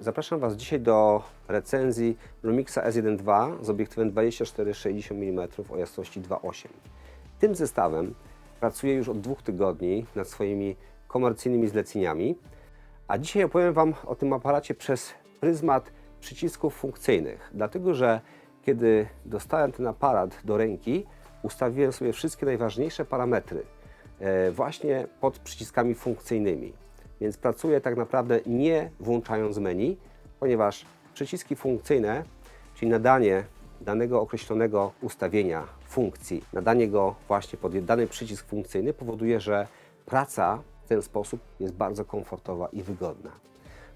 Zapraszam Was dzisiaj do recenzji Lumixa S1 II z obiektywem 24-60 mm o jasności 2.8. Tym zestawem pracuję już od dwóch tygodni nad swoimi komercyjnymi zleceniami, a dzisiaj opowiem Wam o tym aparacie przez pryzmat przycisków funkcyjnych, dlatego że kiedy dostałem ten aparat do ręki, ustawiłem sobie wszystkie najważniejsze parametry e, właśnie pod przyciskami funkcyjnymi. Więc pracuję tak naprawdę nie włączając menu, ponieważ przyciski funkcyjne, czyli nadanie danego określonego ustawienia funkcji, nadanie go właśnie pod dany przycisk funkcyjny powoduje, że praca w ten sposób jest bardzo komfortowa i wygodna.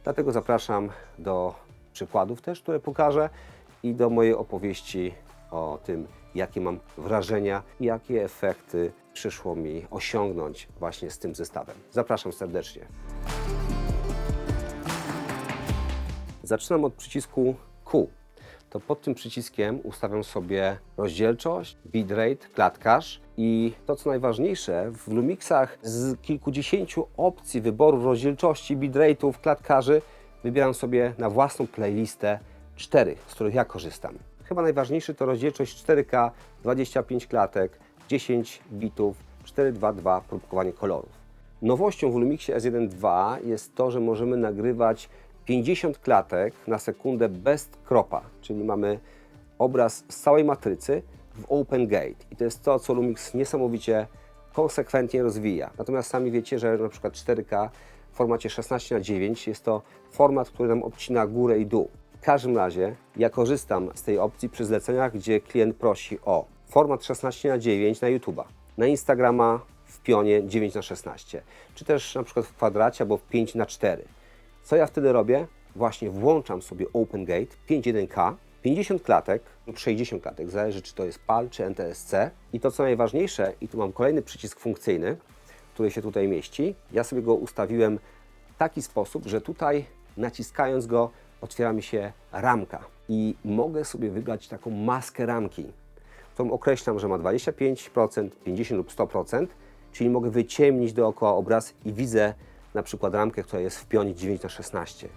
Dlatego zapraszam do przykładów też, które pokażę i do mojej opowieści o tym, jakie mam wrażenia i jakie efekty przyszło mi osiągnąć właśnie z tym zestawem. Zapraszam serdecznie. Zaczynam od przycisku Q. To pod tym przyciskiem ustawiam sobie rozdzielczość, bitrate, klatkarz i to co najważniejsze, w Lumixach z kilkudziesięciu opcji wyboru rozdzielczości, bitrate'ów, klatkarzy wybieram sobie na własną playlistę cztery, z których ja korzystam. Chyba najważniejszy to rozdzielczość 4K, 25 klatek, 10 bitów, 422 próbkowanie kolorów. Nowością w Lumixie S1 II jest to, że możemy nagrywać 50 klatek na sekundę bez kropa, czyli mamy obraz z całej matrycy w Open Gate. I to jest to, co Lumix niesamowicie konsekwentnie rozwija. Natomiast sami wiecie, że na przykład 4K w formacie 16 na 9 jest to format, który nam odcina górę i dół. W każdym razie ja korzystam z tej opcji przy zleceniach, gdzie klient prosi o format 16 na 9 na YouTube'a, na Instagrama w pionie 9 na 16 czy też na przykład w kwadracie albo w 5 na 4 Co ja wtedy robię? Właśnie włączam sobie OpenGate 5.1K, 50 klatek lub 60 klatek, zależy czy to jest PAL czy NTSC. I to co najważniejsze, i tu mam kolejny przycisk funkcyjny, który się tutaj mieści. Ja sobie go ustawiłem w taki sposób, że tutaj naciskając go otwiera mi się ramka i mogę sobie wybrać taką maskę ramki, którą określam, że ma 25%, 50 lub 100%, czyli mogę wyciemnić dookoła obraz i widzę na przykład ramkę, która jest w pionie 9 na 16.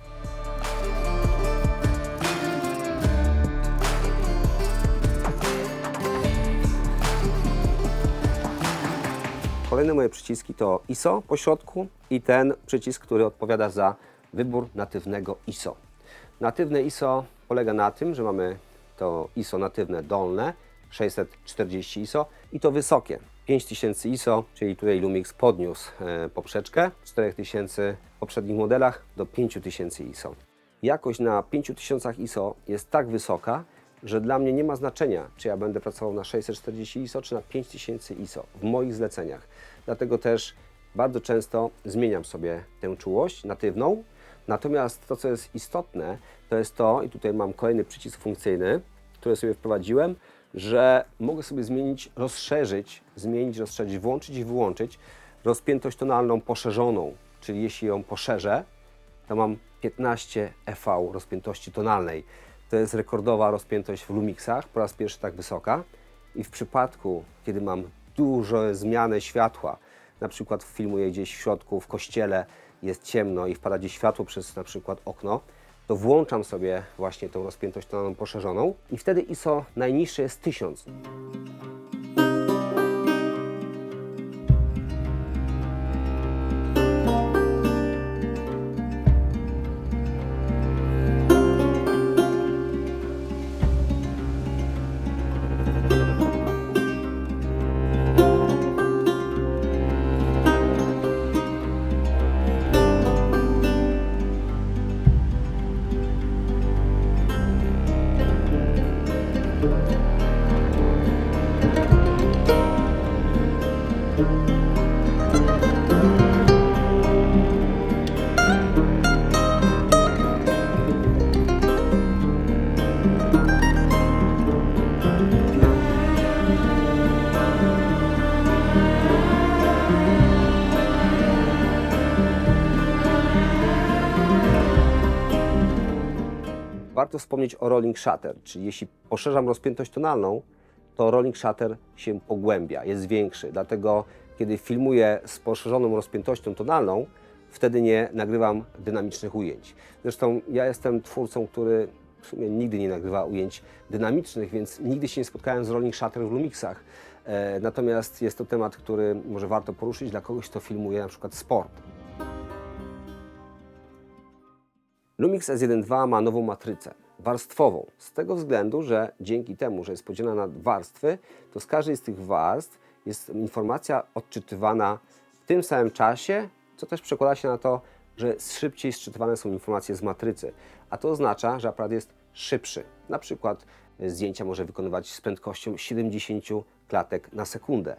Kolejne moje przyciski to ISO po środku i ten przycisk, który odpowiada za wybór natywnego ISO. Natywne ISO polega na tym, że mamy to ISO natywne dolne 640 ISO i to wysokie 5000 ISO, czyli tutaj Lumix podniósł e, poprzeczkę 4000 w poprzednich modelach do 5000 ISO. Jakość na 5000 ISO jest tak wysoka, że dla mnie nie ma znaczenia, czy ja będę pracował na 640 ISO, czy na 5000 ISO w moich zleceniach. Dlatego też bardzo często zmieniam sobie tę czułość natywną. Natomiast to, co jest istotne, to jest to, i tutaj mam kolejny przycisk funkcyjny, który sobie wprowadziłem, że mogę sobie zmienić, rozszerzyć, zmienić, rozszerzyć, włączyć i wyłączyć rozpiętość tonalną poszerzoną, czyli jeśli ją poszerzę, to mam 15 EV rozpiętości tonalnej. To jest rekordowa rozpiętość w Lumixach, po raz pierwszy tak wysoka. I w przypadku, kiedy mam dużo zmiany światła, na przykład filmuję gdzieś w środku, w kościele, jest ciemno i wpada gdzieś światło przez na przykład okno, to włączam sobie właśnie tą rozpiętość tonalną poszerzoną i wtedy ISO najniższe jest 1000. Warto wspomnieć o rolling shutter, czyli jeśli poszerzam rozpiętość tonalną, to rolling shutter się pogłębia, jest większy. Dlatego kiedy filmuję z poszerzoną rozpiętością tonalną, wtedy nie nagrywam dynamicznych ujęć. Zresztą ja jestem twórcą, który w sumie nigdy nie nagrywa ujęć dynamicznych, więc nigdy się nie spotkałem z rolling shutter w Lumixach. E, natomiast jest to temat, który może warto poruszyć dla kogoś, kto filmuje na przykład sport. Lumix S1.2 ma nową matrycę warstwową. Z tego względu, że dzięki temu, że jest podzielona na warstwy, to z każdej z tych warstw jest informacja odczytywana w tym samym czasie, co też przekłada się na to, że szybciej sczytywane są informacje z matrycy. A to oznacza, że aparat jest szybszy. Na przykład e, zdjęcia może wykonywać z prędkością 70 klatek na sekundę.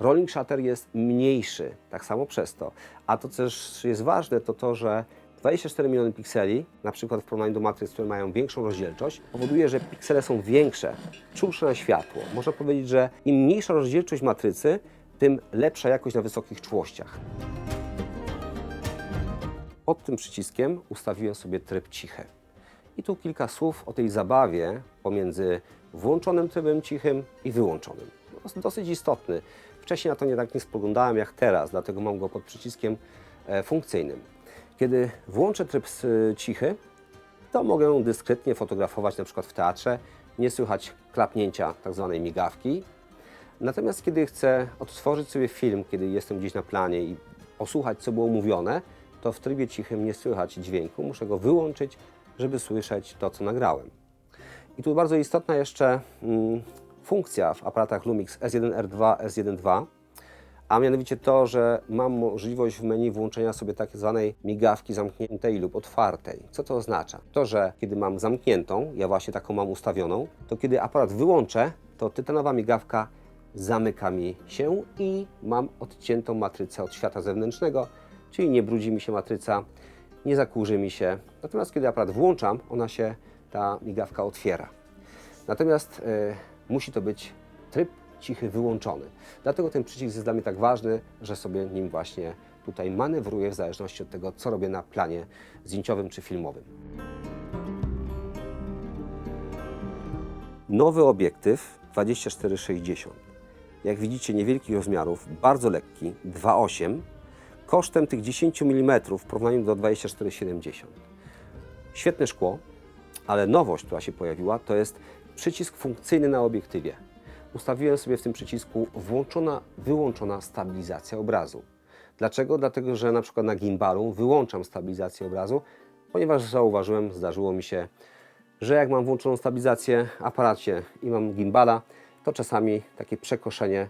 Rolling shutter jest mniejszy, tak samo przez to. A to też jest ważne, to to, że 24 miliony pikseli, na przykład w porównaniu do matryc, które mają większą rozdzielczość, powoduje, że piksele są większe, czulsze na światło. Można powiedzieć, że im mniejsza rozdzielczość matrycy, tym lepsza jakość na wysokich czułościach. Pod tym przyciskiem ustawiłem sobie tryb cichy. I tu kilka słów o tej zabawie pomiędzy włączonym trybem cichym i wyłączonym. No, dosyć istotny. Wcześniej na to nie tak nie spoglądałem jak teraz, dlatego mam go pod przyciskiem e, funkcyjnym. Kiedy włączę tryb cichy, to mogę dyskretnie fotografować na przykład w teatrze. Nie słychać klapnięcia tak zwanej migawki. Natomiast kiedy chcę odtworzyć sobie film, kiedy jestem gdzieś na planie i posłuchać, co było mówione, to w trybie cichym nie słychać dźwięku. Muszę go wyłączyć, żeby słyszeć to, co nagrałem. I tu bardzo istotna jeszcze mm, funkcja w aparatach Lumix S1R2, S1.2, a mianowicie to, że mam możliwość w menu włączenia sobie tak zwanej migawki zamkniętej lub otwartej. Co to oznacza? To, że kiedy mam zamkniętą, ja właśnie taką mam ustawioną, to kiedy aparat wyłączę, to tytanowa migawka zamyka mi się i mam odciętą matrycę od świata zewnętrznego, czyli nie brudzi mi się matryca, nie zakurzy mi się. Natomiast kiedy aparat włączam, ona się, ta migawka otwiera. Natomiast e, musi to być tryb cichy wyłączony. Dlatego ten przycisk jest dla mnie tak ważny, że sobie nim właśnie tutaj manewruję w zależności od tego, co robię na planie zdjęciowym czy filmowym. Nowy obiektyw 2460. Jak widzicie, niewielkich rozmiarów, bardzo lekki, 2,8, kosztem tych 10 mm w porównaniu do 2470. Świetne szkło, ale nowość, która się pojawiła, to jest przycisk funkcyjny na obiektywie. Ustawiłem sobie w tym przycisku włączona, wyłączona stabilizacja obrazu. Dlaczego? Dlatego, że na przykład na gimbalu wyłączam stabilizację obrazu, ponieważ zauważyłem, zdarzyło mi się, że jak mam włączoną stabilizację w aparacie i mam gimbala, to czasami takie przekoszenie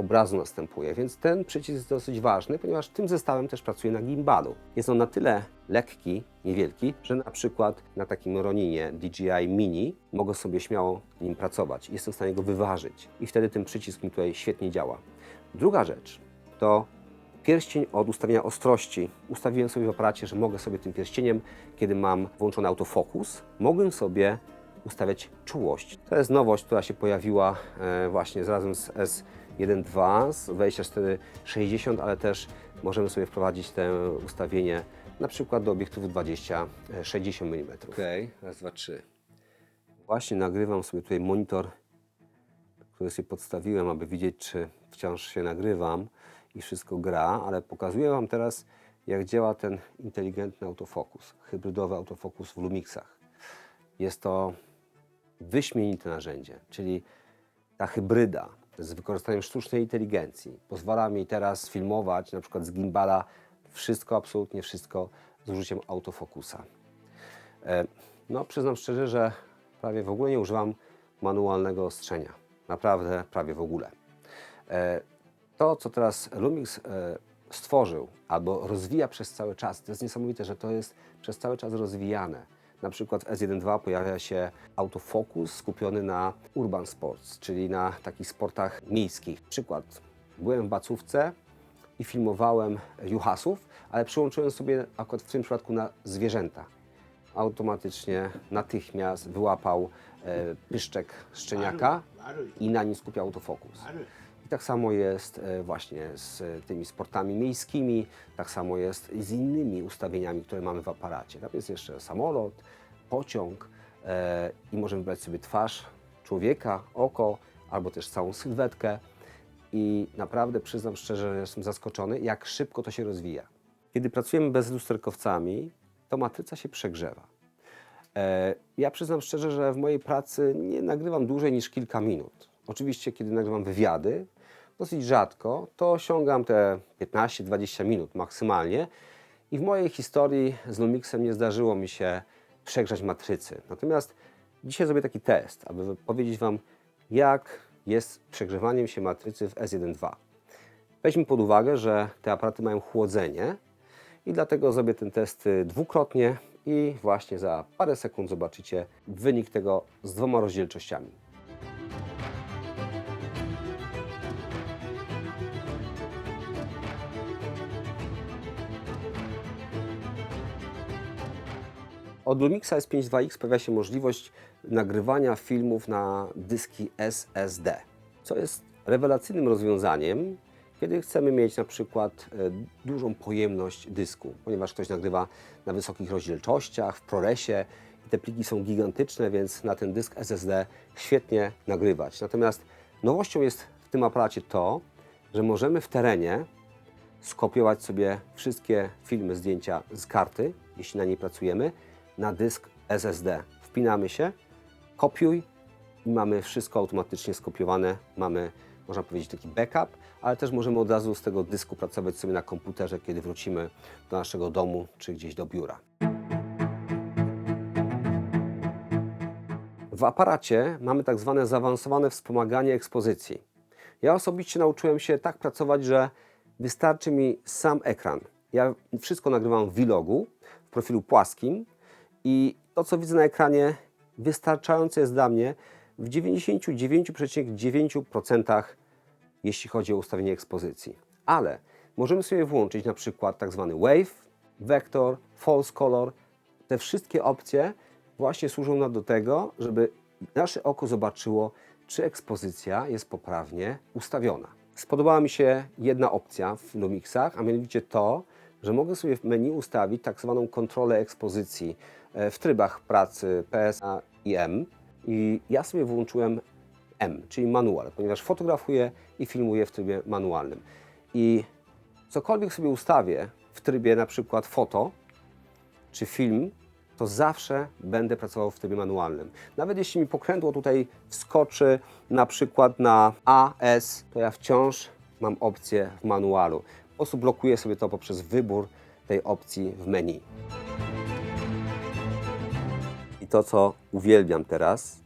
obrazu następuje. Więc ten przycisk jest dosyć ważny, ponieważ tym zestawem też pracuję na gimbalu. Jest on na tyle lekki, niewielki, że na przykład na takim Roninie DJI Mini mogę sobie śmiało nim pracować. Jestem w stanie go wyważyć i wtedy ten przycisk mi tutaj świetnie działa. Druga rzecz to pierścień od ustawienia ostrości. Ustawiłem sobie w aparacie, że mogę sobie tym pierścieniem, kiedy mam włączony autofokus, mogę sobie ustawiać czułość. To jest nowość, która się pojawiła e, właśnie razem z S1.2, z 2460, ale też możemy sobie wprowadzić to ustawienie na przykład do obiektywu 20-60 mm. Ok, raz, dwa, trzy. Właśnie nagrywam sobie tutaj monitor który sobie podstawiłem, aby widzieć, czy wciąż się nagrywam i wszystko gra, ale pokazuję Wam teraz, jak działa ten inteligentny autofokus, hybrydowy autofokus w Lumixach. Jest to wyśmienite narzędzie, czyli ta hybryda z wykorzystaniem sztucznej inteligencji pozwala mi teraz filmować na przykład z gimbala wszystko, absolutnie wszystko z użyciem autofokusa. E, No, przyznam szczerze, że prawie w ogóle nie używam manualnego ostrzenia. Naprawdę prawie w ogóle. E, To, co teraz Lumix e, stworzył albo rozwija przez cały czas, to jest niesamowite, że to jest przez cały czas rozwijane. Na przykład w S1.2 pojawia się autofokus skupiony na urban sports, czyli na takich sportach miejskich. Przykład, byłem w Bacówce, i filmowałem juhasów, ale przyłączyłem sobie akurat w tym przypadku na zwierzęta. Automatycznie, natychmiast wyłapał e, pyszczek szczeniaka i na nim skupiał autofokus. Tak samo jest e, właśnie z e, tymi sportami miejskimi, tak samo jest z innymi ustawieniami, które mamy w aparacie. Tam jest jeszcze samolot, pociąg e, i możemy wybrać sobie twarz człowieka, oko albo też całą sylwetkę. I naprawdę przyznam szczerze, że jestem zaskoczony, jak szybko to się rozwija. Kiedy pracujemy bez lusterkowcami, to matryca się przegrzewa. Ja przyznam szczerze, że w mojej pracy nie nagrywam dłużej niż kilka minut. Oczywiście, kiedy nagrywam wywiady, dosyć rzadko, to osiągam te 15-20 minut maksymalnie. I w mojej historii z Lumixem nie zdarzyło mi się przegrzać matrycy. Natomiast dzisiaj zrobię taki test, aby powiedzieć Wam, jak jest przegrzewaniem się matrycy w S1.2. Weźmy pod uwagę, że te aparaty mają chłodzenie i dlatego zrobię ten test y, dwukrotnie i właśnie za parę sekund zobaczycie wynik tego z dwoma rozdzielczościami. Od Lumixa S5.2X pojawia się możliwość nagrywania filmów na dyski SSD, co jest rewelacyjnym rozwiązaniem, kiedy chcemy mieć na przykład e, dużą pojemność dysku, ponieważ ktoś nagrywa na wysokich rozdzielczościach, w ProResie i te pliki są gigantyczne, więc na ten dysk SSD świetnie nagrywać. Natomiast nowością jest w tym aparacie to, że możemy w terenie skopiować sobie wszystkie filmy, zdjęcia z karty, jeśli na niej pracujemy, na dysk SSD. Wpinamy się, kopiuj i mamy wszystko automatycznie skopiowane. Mamy, można powiedzieć, taki backup, ale też możemy od razu z tego dysku pracować sobie na komputerze, kiedy wrócimy do naszego domu czy gdzieś do biura. W aparacie mamy tak zwane zaawansowane wspomaganie ekspozycji. Ja osobiście nauczyłem się tak pracować, że wystarczy mi sam ekran. Ja wszystko nagrywam w vlogu, w profilu płaskim i to, co widzę na ekranie, wystarczające jest dla mnie w 99,9% jeśli chodzi o ustawienie ekspozycji. Ale możemy sobie włączyć na przykład tak zwany wave, vector, false color. Te wszystkie opcje właśnie służą nam do tego, żeby nasze oko zobaczyło, czy ekspozycja jest poprawnie ustawiona. Spodobała mi się jedna opcja w Lumixach, a mianowicie to, że mogę sobie w menu ustawić tak zwaną kontrolę ekspozycji e, w trybach pracy PSA i M. I ja sobie włączyłem M, czyli manual, ponieważ fotografuję i filmuję w trybie manualnym. I cokolwiek sobie ustawię w trybie na przykład foto czy film, to zawsze będę pracował w trybie manualnym. Nawet jeśli mi pokrętło tutaj wskoczy na przykład na AS, to ja wciąż mam opcję w manualu. Po prostu blokuję sobie to poprzez wybór tej opcji w menu. I to, co uwielbiam teraz,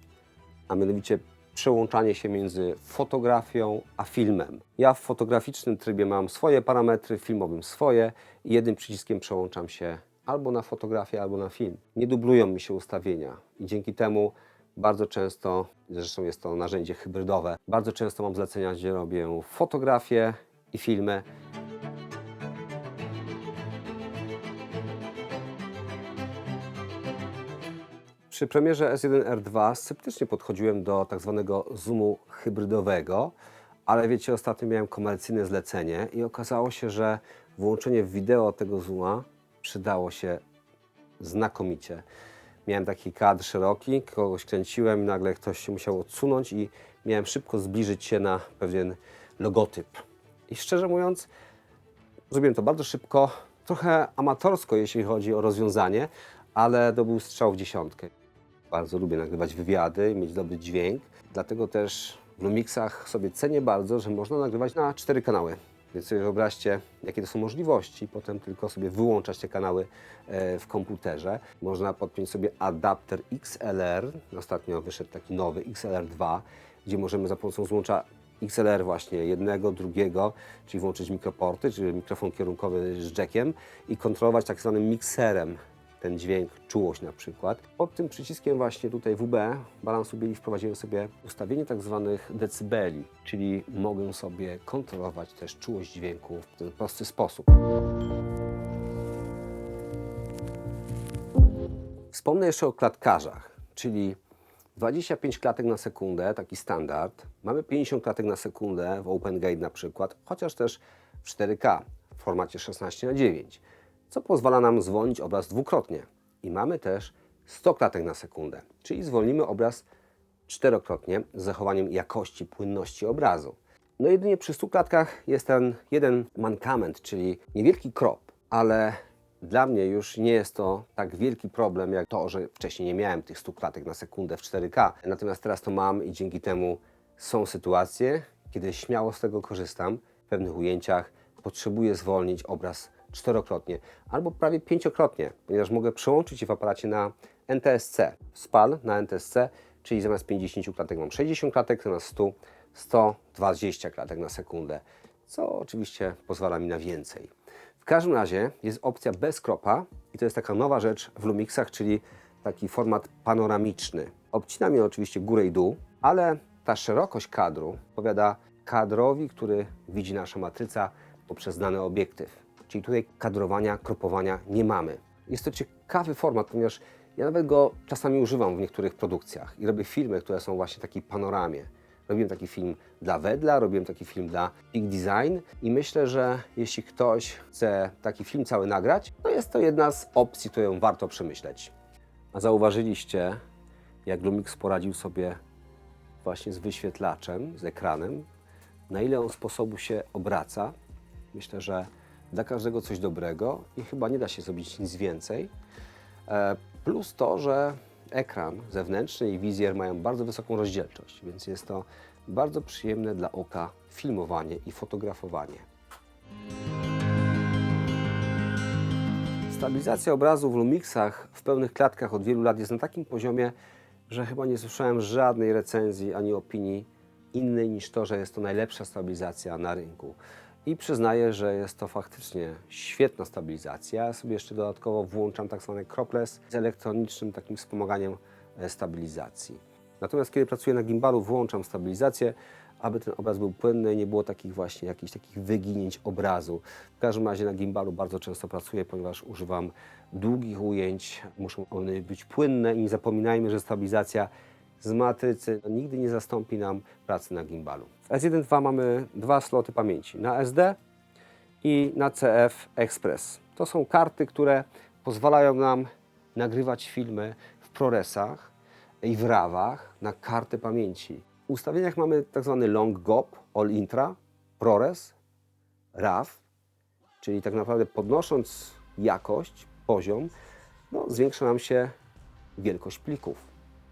a mianowicie przełączanie się między fotografią a filmem. Ja w fotograficznym trybie mam swoje parametry, w filmowym swoje i jednym przyciskiem przełączam się albo na fotografię, albo na film. Nie dublują mi się ustawienia i dzięki temu bardzo często, zresztą jest to narzędzie hybrydowe, bardzo często mam zlecenia, gdzie robię fotografię i filmy. Przy premierze S1R2 sceptycznie podchodziłem do tak zwanego zoomu hybrydowego, ale wiecie, ostatnio miałem komercyjne zlecenie i okazało się, że włączenie wideo tego zooma przydało się znakomicie. Miałem taki kadr szeroki, kogoś kręciłem i nagle ktoś się musiał odsunąć i miałem szybko zbliżyć się na pewien logotyp. I szczerze mówiąc, Zrobiłem to bardzo szybko, trochę amatorsko, jeśli chodzi o rozwiązanie, ale to był strzał w dziesiątkę. Bardzo lubię nagrywać wywiady mieć dobry dźwięk, dlatego też w Lumixach sobie cenię bardzo, że można nagrywać na cztery kanały. Więc sobie wyobraźcie, jakie to są możliwości. Potem tylko sobie wyłączać te kanały e, w komputerze. Można podpiąć sobie adapter XLR. Ostatnio wyszedł taki nowy XLR2, gdzie możemy za pomocą złącza XLR właśnie jednego, drugiego, czyli włączyć mikroporty, czyli mikrofon kierunkowy z jackiem i kontrolować tak zwanym mikserem ten dźwięk, czułość na przykład. Pod tym przyciskiem właśnie tutaj WB balansu bieli wprowadziłem sobie ustawienie tak zwanych decybeli, czyli mogę sobie kontrolować też czułość dźwięku w ten prosty sposób. Wspomnę jeszcze o klatkarzach, czyli 25 klatek na sekundę, taki standard. Mamy 50 klatek na sekundę w OpenGate na przykład, chociaż też w 4K w formacie 16 na 9 co pozwala nam zwolnić obraz dwukrotnie. I mamy też 100 klatek na sekundę, czyli zwolnimy obraz czterokrotnie z zachowaniem jakości, płynności obrazu. No jedynie przy 100 klatkach jest ten jeden mankament, czyli niewielki crop. ale dla mnie już nie jest to tak wielki problem, jak to, że wcześniej nie miałem tych 100 klatek na sekundę w 4K. Natomiast teraz to mam i dzięki temu są sytuacje, kiedy śmiało z tego korzystam. W pewnych ujęciach potrzebuję zwolnić obraz czterokrotnie albo prawie pięciokrotnie, ponieważ mogę przełączyć je w aparacie na NTSC. SPAL na NTSC, czyli zamiast 50 klatek mam 60 klatek, zamiast 100 120 klatek na sekundę, co oczywiście pozwala mi na więcej. W każdym razie jest opcja bez kropa i to jest taka nowa rzecz w Lumixach, czyli taki format panoramiczny. Obcinam je oczywiście górę i dół, ale ta szerokość kadru powiada kadrowi, który widzi nasza matryca poprzez dany obiektyw. Czyli tutaj kadrowania, kropowania nie mamy. Jest to ciekawy format, ponieważ ja nawet go czasami używam w niektórych produkcjach i robię filmy, które są właśnie w takiej panoramie. Robiłem taki film dla Wedla, robiłem taki film dla Big Design i myślę, że jeśli ktoś chce taki film cały nagrać, to jest to jedna z opcji, którą warto przemyśleć. A zauważyliście, jak Lumix poradził sobie właśnie z wyświetlaczem, z ekranem, na ile on sposobu się obraca. Myślę, że dla każdego coś dobrego i chyba nie da się zrobić nic więcej. E, Plus to, że ekran zewnętrzny i wizjer mają bardzo wysoką rozdzielczość, więc jest to bardzo przyjemne dla oka filmowanie i fotografowanie. Stabilizacja obrazu w Lumixach w pełnych klatkach od wielu lat jest na takim poziomie, że chyba nie słyszałem żadnej recenzji ani opinii innej niż to, że jest to najlepsza stabilizacja na rynku. I przyznaję, że jest to faktycznie świetna stabilizacja. Ja sobie jeszcze dodatkowo włączam tak zwany cropless z elektronicznym takim wspomaganiem e, stabilizacji. Natomiast kiedy pracuję na gimbalu, włączam stabilizację, aby ten obraz był płynny nie było takich właśnie jakichś takich wyginięć obrazu. W każdym razie na gimbalu bardzo często pracuję, ponieważ używam długich ujęć, muszą one być płynne i nie zapominajmy, że stabilizacja z matrycy nigdy nie zastąpi nam pracy na gimbalu. W S1.2 mamy dwa sloty pamięci, na SD i na CF Express. To są karty, które pozwalają nam nagrywać filmy w ProResach i w RAWach na kartę pamięci. W ustawieniach mamy tak zwany long GOP, All Intra, ProRes, RAW, czyli tak naprawdę podnosząc jakość, poziom, no, zwiększa nam się wielkość plików.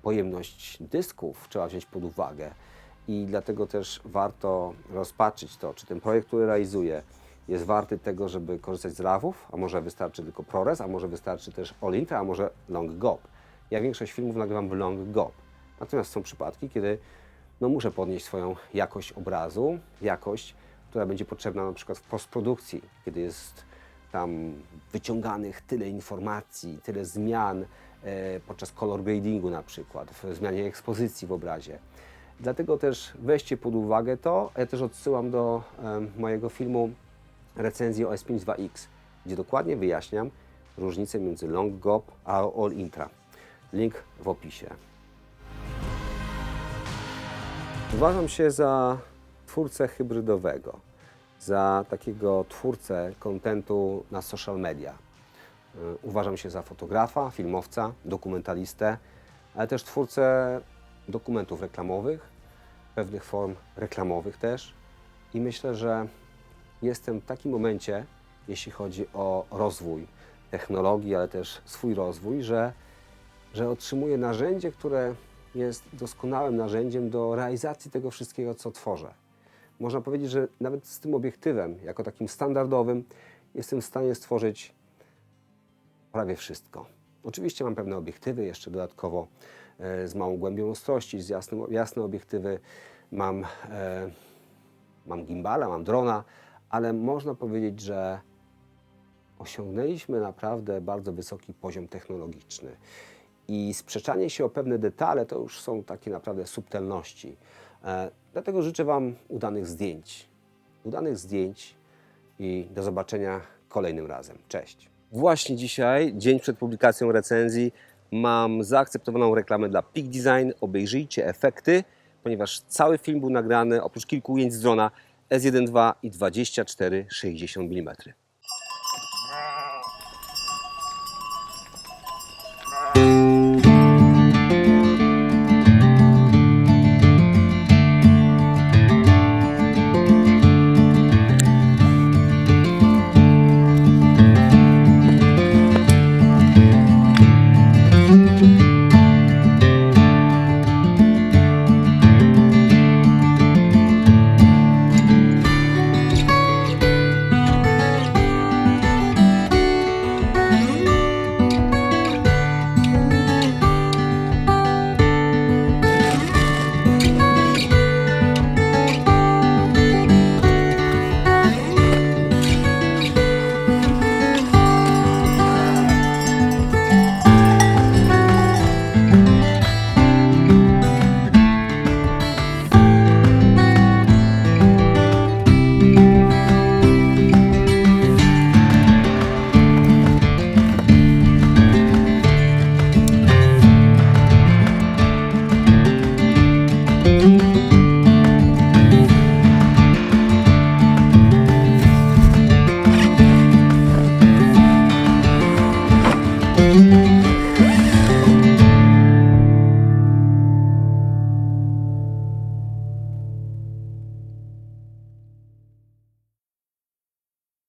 Pojemność dysków trzeba wziąć pod uwagę i dlatego też warto rozpatrzyć to, czy ten projekt, który realizuję, jest warty tego, żeby korzystać z RAWów, a może wystarczy tylko ProRes, a może wystarczy też All Intra, a może Long GOP. Ja większość filmów nagrywam w Long GOP. Natomiast są przypadki, kiedy no, muszę podnieść swoją jakość obrazu, jakość, która będzie potrzebna na przykład w postprodukcji, kiedy jest tam wyciąganych tyle informacji, tyle zmian e, podczas color gradingu na przykład, w zmianie ekspozycji w obrazie. Dlatego też weźcie pod uwagę to. Ja też odsyłam do mojego filmu recenzji o S5 x gdzie dokładnie wyjaśniam różnicę między Long GOP a All Intra. Link w opisie. Uważam się za twórcę hybrydowego, za takiego twórcę kontentu na social media. Y, Uważam się za fotografa, filmowca, dokumentalistę, ale też twórcę dokumentów reklamowych, pewnych form reklamowych też. I myślę, że jestem w takim momencie, jeśli chodzi o rozwój technologii, ale też swój rozwój, że, że otrzymuję narzędzie, które jest doskonałym narzędziem do realizacji tego wszystkiego, co tworzę. Można powiedzieć, że nawet z tym obiektywem, jako takim standardowym, jestem w stanie stworzyć prawie wszystko. Oczywiście mam pewne obiektywy, jeszcze dodatkowo z małą głębią ostrości, z jasnym, jasne obiektywy, mam, e, mam gimbala, mam drona, ale można powiedzieć, że osiągnęliśmy naprawdę bardzo wysoki poziom technologiczny. I sprzeczanie się o pewne detale to już są takie naprawdę subtelności. E, dlatego życzę Wam udanych zdjęć. Udanych zdjęć i do zobaczenia kolejnym razem. Cześć. Właśnie dzisiaj, dzień przed publikacją recenzji, mam zaakceptowaną reklamę dla Peak Design. Obejrzyjcie efekty, ponieważ cały film był nagrany oprócz kilku ujęć z drona S1.2 i 24-60 mm.